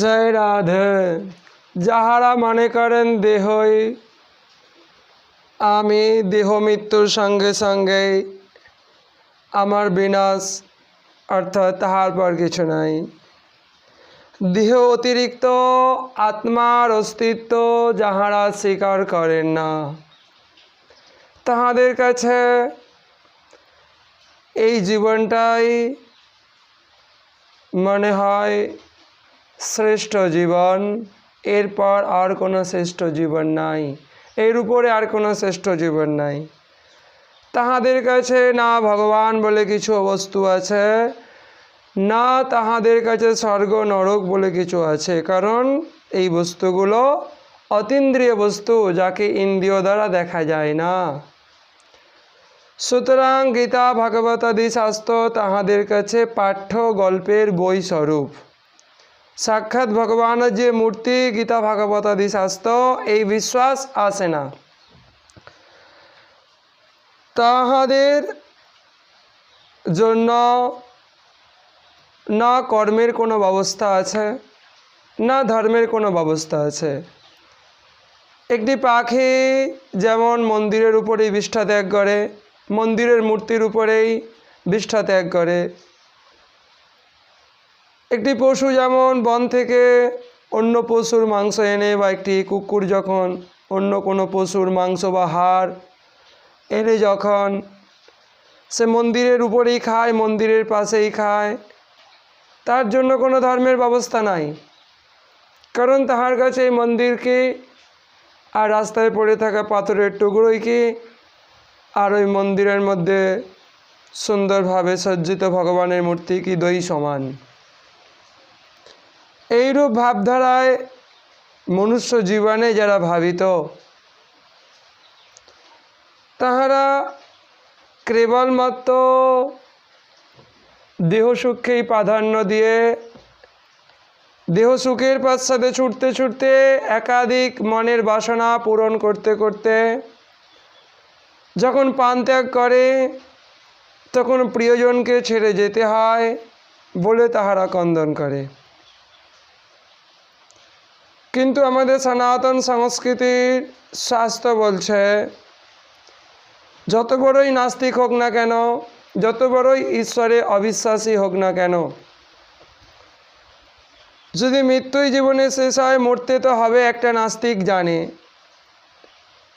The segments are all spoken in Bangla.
জয় রাধে। যাহারা মনে করেন দেহই, আমি দেহ মৃত্যুর সঙ্গে সঙ্গে আমার বিনাশ, অর্থাৎ তাহার পর কিছু নাই। দেহ অতিরিক্ত, আত্মার অস্তিত্ব যাহারা স্বীকার করেন না, তাহাদের কাছে এই জীবনটাই মনে হয় শ্রেষ্ঠ জীবন, এরপর আর কোনো শ্রেষ্ঠ জীবন নাই। এর উপরে আর কোনো শ্রেষ্ঠ জীবন নাই। তাহাদের কাছে না ভগবান বলে কিছু বস্তু আছে, না তাহাদের কাছে স্বর্গ নরক বলে কিছু আছে। কারণ এই বস্তুগুলো অতীন্দ্রিয় বস্তু যাকে ইন্দ্রিয় দ্বারা দেখা যায় না। সুতরাং গীতা ভাগবতাদি শাস্ত্র তাহাদের কাছে পাঠ্য গল্পের বই স্বরূপ সাক্ষাৎ ভগবানের যে মূর্তি গীতা ভাগবতাদি শাস্ত্র, এই বিশ্বাস আসে না। তাহাদের জন্য না কর্মের কোনো ব্যবস্থা আছে, না ধর্মের কোনো ব্যবস্থা আছে। একটি পাখি যেমন মন্দিরের উপরেই বিষ্ঠা ত্যাগ করে, মন্দিরের মূর্তির উপরেই বিষ্ঠা ত্যাগ করে একটি পশু যেমন বন থেকে অন্য পশুর মাংস এনে বা একটি কুকুর যখন অন্য কোনো পশুর মাংস বা হাড় এনে যখন সে মন্দিরের উপরেই খায়, মন্দিরের পাশেই খায়, তার জন্য কোনো ধর্মের ব্যবস্থা নাই। কারণ তাহার কাছে এই মন্দিরকে আর রাস্তায় পড়ে থাকা পাথরের টুকরোই কি? আর ওই মন্দিরের মধ্যে সুন্দরভাবে সজ্জিত ভগবানের মূর্তি কি? দই সমান। এইরূপ ভাবধারায় মনুষ্য জীবনে যারা ভাবিত, তাহারা কেবলমাত্র দেহসুখকেই প্রাধান্য দিয়ে দেহ সুখের পাশ্চাতে ছুটতে ছুটতে একাধিক মনের বাসনা পূরণ করতে করতে যখন পান ত্যাগ করে, তখন প্রিয়জনকে ছেড়ে যেতে হয় বলে তাহারা কন্দন করে। কিন্তু আমাদের সনাতন সংস্কৃতির শাস্ত্র বলছে, যত বড়ই নাস্তিক হোক না কেন, যত বড়ই ঈশ্বরে অবিশ্বাসী হোক না কেন, যদি মৃত্যুই জীবনে শেষ হয়, মরতে তো হবে একটা নাস্তিক জানে।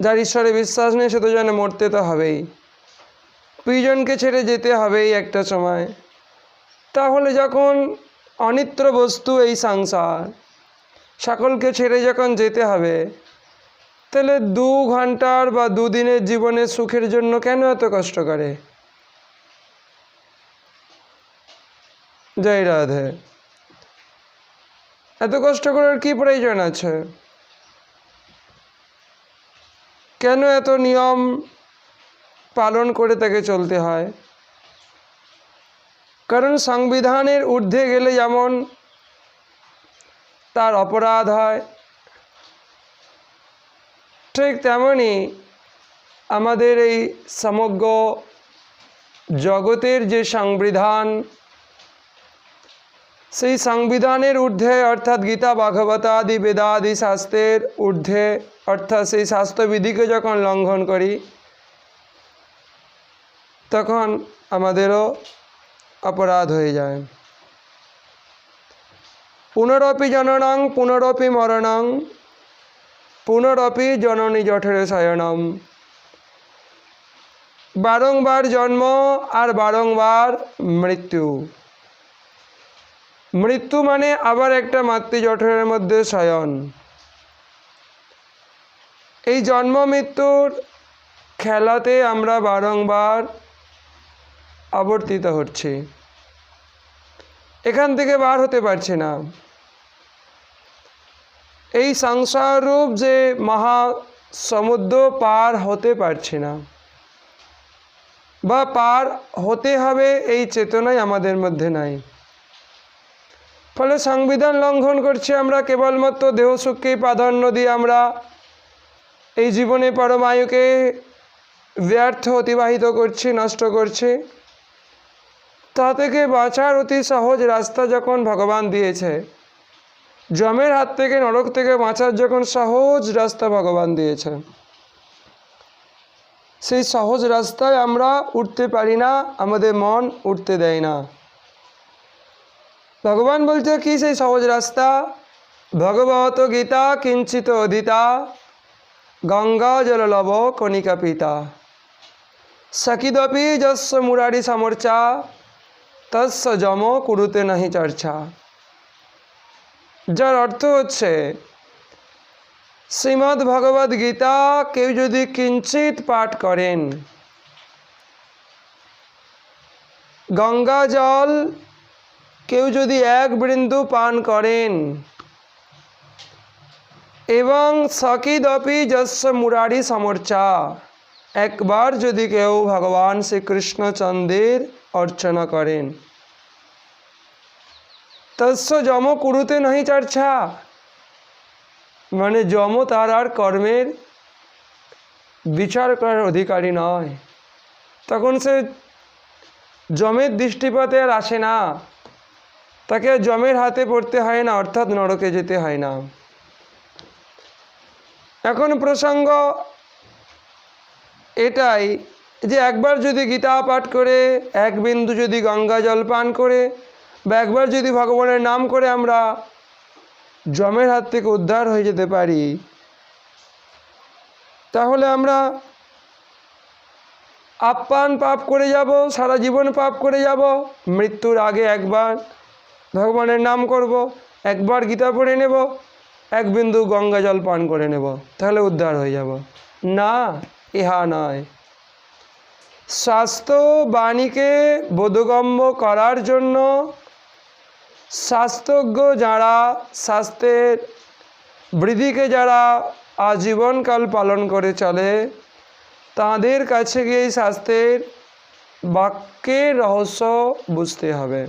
যার ঈশ্বরে বিশ্বাস নেই, সে তো জানে মরতে তো হবেই। প্রিয়জনকে ছেড়ে যেতে হবেই একটা সময়। তাহলে যখন অনিত্র বস্তু এই সংসার সকলকে ছেড়ে যখন যেতে হবে, তাহলে দু ঘণ্টার বা দুদিনের জীবনের সুখের জন্য কেন এত কষ্ট করে? জয় রাধে। এত কষ্ট করার কি প্রয়োজন আছে? কেন এত নিয়ম পালন করে তাকে চলতে হয়? কারণ সংবিধানের ঊর্ধ্বে গেলে যেমন তার অপরাধ হয়। ঠিক তেমনই আমাদের এই সমগ্র জগতের যে সংবিধান, সেই সংবিধানের ঊর্ধ্বে অর্থাৎ গীতা, ভাগবত আদি, বেদাদি শাস্ত্রের ঊর্ধ্বে অর্থাৎ সেই স্বাস্থ্যবিধিকে যখন লঙ্ঘন করি, তখন আমাদেরও অপরাধ হয়ে যায়। পুনরপি জননং, পুনরপি মরণং, পুনরপি জননী জঠরে সায়নম বারংবার জন্ম আর বারংবার মৃত্যু। মৃত্যু মানে আবার একটা মাতৃ জঠরের মধ্যে শয়ন। এই জন্ম মৃত্যুর খেলাতে আমরা বারংবার আবর্তিত হচ্ছি। এখান থেকে বার হতে পারছি না। এই সংসাররূপ যে মহা সমুদ্র পার হতে পারছে না। বা পার হতে হবে এই চেতনাই আমাদের মধ্যে নাই। ফলে সংবিধান লঙ্ঘন করছি আমরা, কেবলমাত্র দেহ সুখকেই প্রাধান্য দিয়ে আমরা এই জীবনে পরমায়ুকে ব্যর্থ, অতিবাহিত করছি, নষ্ট করছি। তা থেকে বাঁচার অতি সহজ রাস্তা যখন ভগবান দিয়েছে। জমের হাত থেকে নরক থেকে বাঁচার যখন সহজ রাস্তা ভগবান দিয়েছেন সেই সহজ রাস্তায় আমরা উঠতে পারি না, আমাদের মন উঠতে দেয় না। ভগবান বলছে, কি সেই সহজ রাস্তা? ভগবত গীতা কিঞ্চিত অধিতা, গঙ্গা জললব কণিকা পিতা। সকিদপি যস্য মুরারি সমর্চা তস্য যম কুরুতে নাহি চর্চা। যার অর্থ হচ্ছে শ্রীমদ্ ভগবদ গীতা কেউ যদি কিঞ্চিত পাঠ করেন, গঙ্গা জল কেউ যদি এক বিন্দু পান করেন, এবং সকিদপি যস্য মুরারি সমর্চা, একবার যদি কেউ ভগবান শ্রীকৃষ্ণচন্দ্রের অর্চনা করেন। তস্য যম কুরুতে নাহি চর্চা। মানে যম তার আর কর্মের বিচার করার অধিকারী নয়। তখন সে জমের দৃষ্টিপাতে আর আসে না। তাকে জমের হাতে পড়তে হয় না, অর্থাৎ নরকে যেতে হয় না। এখন প্রসঙ্গ এটাই যে একবার যদি গীতা পাঠ করে, এক বিন্দু যদি গঙ্গা জল পান করে, বা একবার যদি ভগবানের নাম করে আমরা জমের হাত থেকে উদ্ধার হয়ে যেতে পারি, তাহলে আমরা আপ্যান পাপ করে যাব, সারা জীবন পাপ করে যাব, মৃত্যুর আগে একবার ভগবানের নাম করব, একবার গীতা পড়ে নেব, এক বিন্দু গঙ্গা জল পান করে নেব, তাহলে উদ্ধার হয়ে যাব। না, ইহা নয়। স্বাস্থ্য বাণীকে বোধগম্য করার জন্য স্বাস্থ্যজ্ঞ যারা স্বাস্থ্যের বৃদ্ধিকে যারা আজীবনকাল পালন করে চলে, তাদের কাছে গিয়ে স্বাস্থ্যের বাক্যের রহস্য বুঝতে হবে।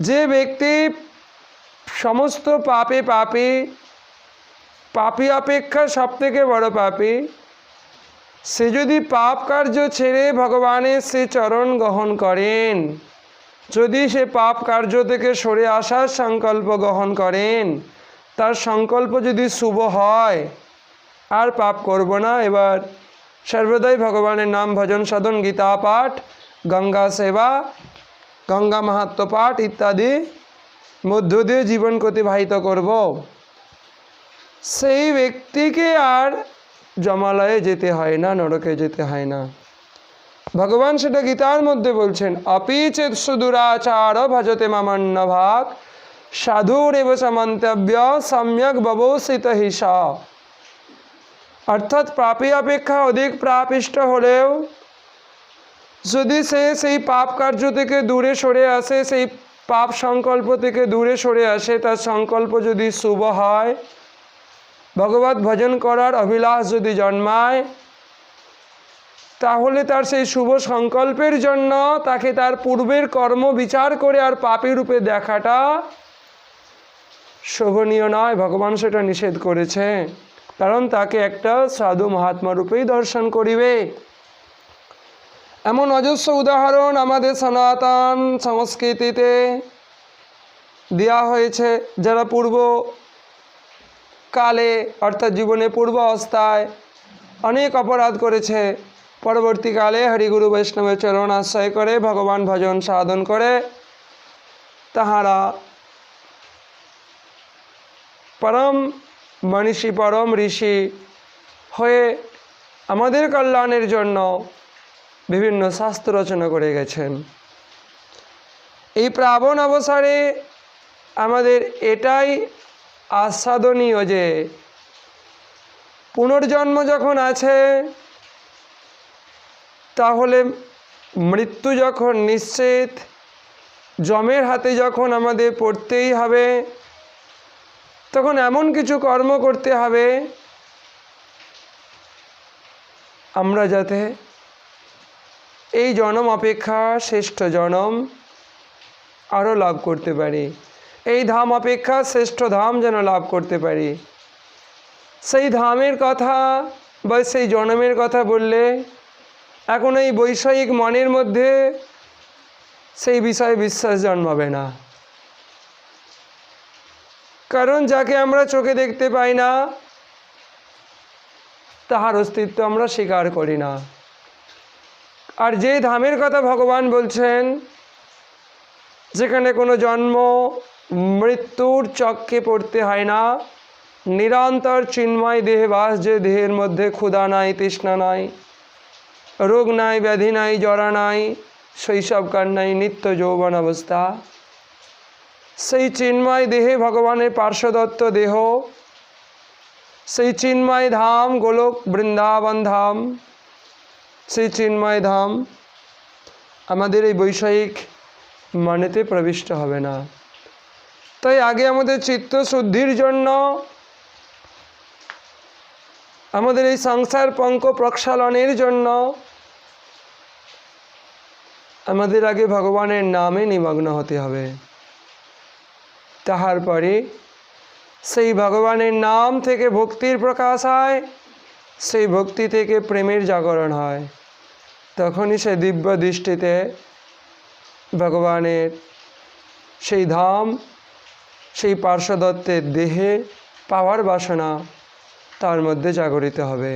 যে ব্যক্তি সমস্ত পাপে পাপে, পাপী অপেক্ষা সব থেকে বড় পাপী সে যদি পাপ কার্য ছেড়ে ভগবানের সে চরণ গ্রহণ করেন, যদি সে পাপ কার্য থেকে সরে আসার সংকল্প গ্রহণ করেন, তার সংকল্প যদি শুভ হয়, আর পাপ করব না। এবার সর্বদাই ভগবানের নাম ভজন সাধন, গীতা পাঠ, গঙ্গা সেবা, গঙ্গা মাহাত্ম পাঠ ইত্যাদি মধ্য দিয়ে জীবন অতিবাহিত করব। সেই ব্যক্তিকে আর জমালয়ে যেতে হয় না, নরকে যেতে হয় না। ভগবান সেটা গীতার মধ্যে বলছেন অপিচেত সুদুরাচার ভজতে মামান্য ভাগ, সাধুরেব সমন্তব্য সম্যক ব্যবস্থিত হিসা। অর্থাৎ পাপী অপেক্ষা অধিক প্রাপিষ্ট হলেও, যদি সে সেই পাপ কার্য থেকে দূরে সরে আসে, সেই পাপ সংকল্প থেকে দূরে সরে আসে, তার সংকল্প যদি শুভ হয় ভগবত ভজন করার অভিলাষ যদি জন্মায়, তাহলে তার সেই শুভ সংকল্পের জন্য তাকে তার পূর্বের কর্ম বিচার করে আর পাপী রূপে দেখাটা শোভনীয় নয়। ভগবান সেটা নিষেধ করেছে। কারণ তাকে একটা সাধু মহাত্মা রূপেই দর্শন করিবে। এমন অজস্র উদাহরণ আমাদের সনাতন সংস্কৃতিতে দেওয়া হয়েছে। যারা পূর্ব কালে, অর্থাৎ জীবনে পূর্ব অবস্থায় অনেক অপরাধ করেছে। পরবর্তীকালে হরিগুরু বৈষ্ণবের চরণ আশ্রয় করে ভগবান ভজন সাধন করে তাহারা পরম মনীষী, পরম ঋষি হয়ে আমাদের কল্যাণের জন্য বিভিন্ন শাস্ত্র রচনা করে গেছেন। এই প্রাবণ অবসরে আমাদের এটাই আস্বাদনীয় যে পুনর্জন্ম যখন আছে, তাহলে মৃত্যু যখন নিশ্চিত, জমের হাতে যখন আমাদের পড়তেই হবে, তখন এমন কিছু কর্ম করতে হবে, আমরা যাতে এই জনম অপেক্ষা শ্রেষ্ঠ জনম আরও লাভ করতে পারি। এই ধাম অপেক্ষা শ্রেষ্ঠ ধাম যেন লাভ করতে পারি। সেই ধামের কথা বা সেই জনমের কথা বললে এখন এই বৈষয়িক মনের মধ্যে সেই বিষয়ে বিশ্বাস জন্মাবে না। কারণ যাকে আমরা চোখে দেখতে পাই না, তাহার অস্তিত্ব আমরা স্বীকার করি না। আর যে ধামের কথা ভগবান বলছেন, যেখানে কোনো জন্ম মৃত্যুর চক্কে পড়তে হয় না। নিরন্তর চিন্ময় দেহে বাস যে দেহের মধ্যে ক্ষুধা নাই, তৃষ্ণা নাই, রোগ নাই, ব্যাধি নাই, জরা নাই শৈশবকার নাই, নিত্য যৌবন অবস্থা। সেই চিন্ময় দেহে ভগবানের পার্শ্বদত্ত দেহ। সেই চিন্ময় ধাম গোলক বৃন্দাবন ধাম। সেই চিন্ময় ধাম আমাদের এই বৈষয়িক মানেতে প্রবিষ্ট হবে না। তাই আগে আমাদের চিত্ত শুদ্ধির জন্য আমাদের এই সংসার পঙ্ক প্রক্ষালনের জন্য আমাদের আগে ভগবানের নামে নিমগ্ন হতে হবে। তাহার পরে সেই ভগবানের নাম থেকে ভক্তির প্রকাশ হয়, সেই ভক্তি থেকে প্রেমের জাগরণ হয়। তখনই সে দিব্য দৃষ্টিতে ভগবানের সেই ধাম সেই পার্শ্বদত্তের দেহে পাওয়ার বাসনা তার মধ্যে জাগরিত হবে।